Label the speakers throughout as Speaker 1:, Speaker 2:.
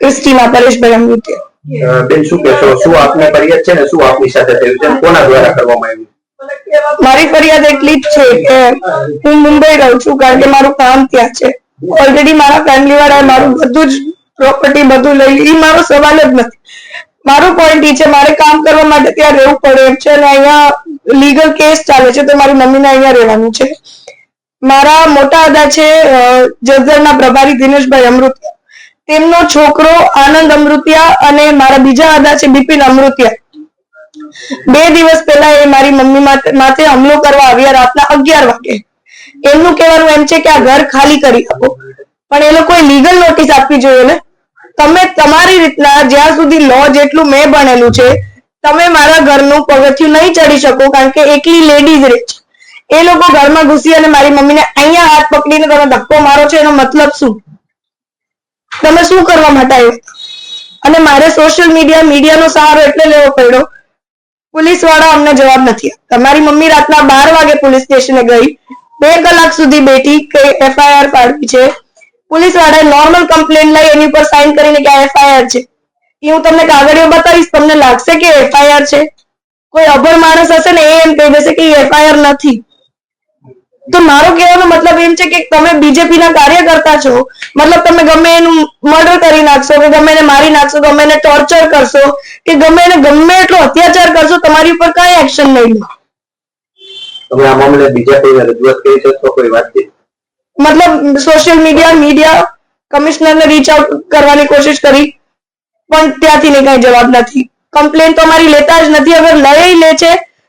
Speaker 1: Christina પરેશભાઈ અમૃત્ય
Speaker 2: અ, બેન શું કહેશો? શું આપને ફરિયાદ છે ને શું આપની સાથે થયું છે? કોના દ્વારા કરવામાં આવ્યું?
Speaker 1: મારી ફરિયાદ એટલી જ છે કે હું મુંબઈ રહું છું કારણ કે મારું કામ ત્યાં છે. ઓલરેડી મારા ફેમિલી વાળાએ મારું બધું જ પ્રોપર્ટી બધું લઈ લીધું. મારો સવાલ જ નથી. મારો પોઈન્ટ એ છે મારે કામ કરવા માટે ત્યાં રહેવું પડે એમ છે અને અહીંયા લીગલ કેસ ચાલે છે તો મારી મમ્મીને અહીંયા રહેવાનું છે. મારા મોટા દાદા છે અ, પ્રભારી દિનેશભાઈ અમૃતિયા તેમનો છોકરો આનંદ અમૃતિયા અને મારા બીજા આદા છે બિપિન અમૃતિયા. બે દિવસ પહેલા એ મારી મમ્મી માથે હુમલો કરવા આવ્યા રાતના અગિયાર વાગે. એમનું કહેવાનું એમ છે કે આ ઘર ખાલી કરી આપો. પણ એ લોકોએ લીગલ નોટિસ આપવી જોઈએ ને. તમે તમારી રીતના જ્યાં સુધી લો જેટલું મેં ભણેલું છે, તમે મારા ઘરનું પગથિયું નહીં ચડી શકો કારણ કે એકલી લેડીઝ રહે છે. એ લોકો ઘરમાં ઘૂસી અને મારી મમ્મીને અહીંયા હાથ પકડીને તમે ધક્કો મારો છો એનો મતલબ શું? તમે શું કરવા માટે આવ્યો? અને મારે સોશિયલ મીડિયા મીડિયાનો સહારો એટલે લેવો પડ્યો. પોલીસવાળા અમને જવાબ નથી તમારી મારી મમ્મી રાતના બાર વાગે પોલીસ સ્ટેશને ગઈ. બે કલાક સુધી બેઠી કે એફઆઈઆર પાડવી છે. પોલીસ વાળાએ નોર્મલ કમ્પ્લેન લઈ એની ઉપર સાઇન કરીને કે એફઆઈઆર છે. એ હું તમને કાગળિયો બતાવીશ, તમને લાગશે કે એફઆઈઆર છે. કોઈ અભર માણસ હશે ને એ એમ કહી દેશે કે એફઆઈઆર નથી. તો મારો કહેવાનો મતલબ એમ છે કે તમે બીજેપી ના કાર્યકર્તા છો મતલબ તમે ગમે એનું મર્ડર કરી નાખશો કે ગમે એને મારી નાખશો ગમે એને ટોર્ચર કરશો કે ગમે એને ગમે એટલો અત્યાચાર કરશો તમારી ઉપર કઈ એક્શન નહીં લો?
Speaker 2: તમે આ મામલે બીજા કોઈને રજૂઆત કરી તો કોઈ વાતચીત
Speaker 1: મતલબ સોશિયલ મીડિયા મીડિયા કમિશનરને રીચ આઉટ કરવાની કોશિશ કરી પણ ત્યાંથી ને કઈ જવાબ નથી. કમ્પ્લેન તો અમારી લેતા જ નથી અગર લઈ લે છે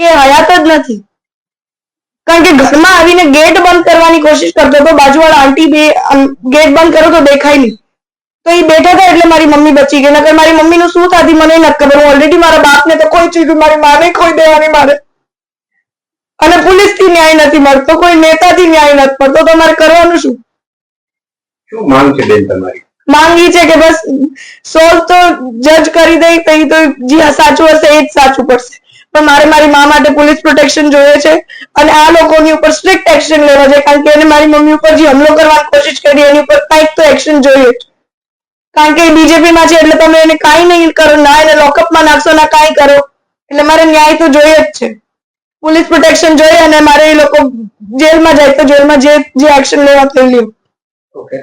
Speaker 1: કે હયાત જ નથી. કારણ કે ઘરમાં આવીને ગેટ બંધ કરવાની કોશિશ કરતો હતો બાજુવાળા આંટી બે ગેટ બંધ કરો તો દેખાય નહીં. તો એ બેઠા હતા એટલે મારી મમ્મી બચી ગઈ. નકર મારી મમ્મીનું શું થતી મને નથી ખબર હું ઓલરેડી મારા બાપને તો કોઈ ચીજ મારી માને ખોઈ દેવાની મારે અને પોલીસથી ન્યાય નથી મળતો કોઈ નેતાથી ન્યાય નથી મળતો. તો મારે કરવાનું શું?
Speaker 2: શું માંગ છે બેન તમારી?
Speaker 1: માંગી છે કે બસ સોલ્વ તો જજ કરી દે તો સાચું હશે એ જ સાચું પડશે. પણ મારે મારી મા માટે પોલીસ પ્રોટેક્શન જોઈએ છે. અને આ લોકોની ઉપર સ્ટ્રિક્ટ એક્શન લેવા છે કારણ કે એને મારી મમ્મી ઉપર જે હમલો કરવાની કોશિશ કરી, એની ઉપર કંઈક તો એક્શન જોઈએ. કારણ કે બીજેપી માં છે એટલે તમે એને કાંઈ નહીં કરો, ના એને લોકઅપમાં નાખશો, ના કાંઈ કરો. એટલે મારે ન્યાય તો જોઈએ જ છે. પોલીસ પ્રોટેક્શન જોઈએ અને મારે એ લોકો જેલમાં જાય તો જેલમાં જે જે એક્શન લેવા થઈ લ્યો.
Speaker 2: ઓકે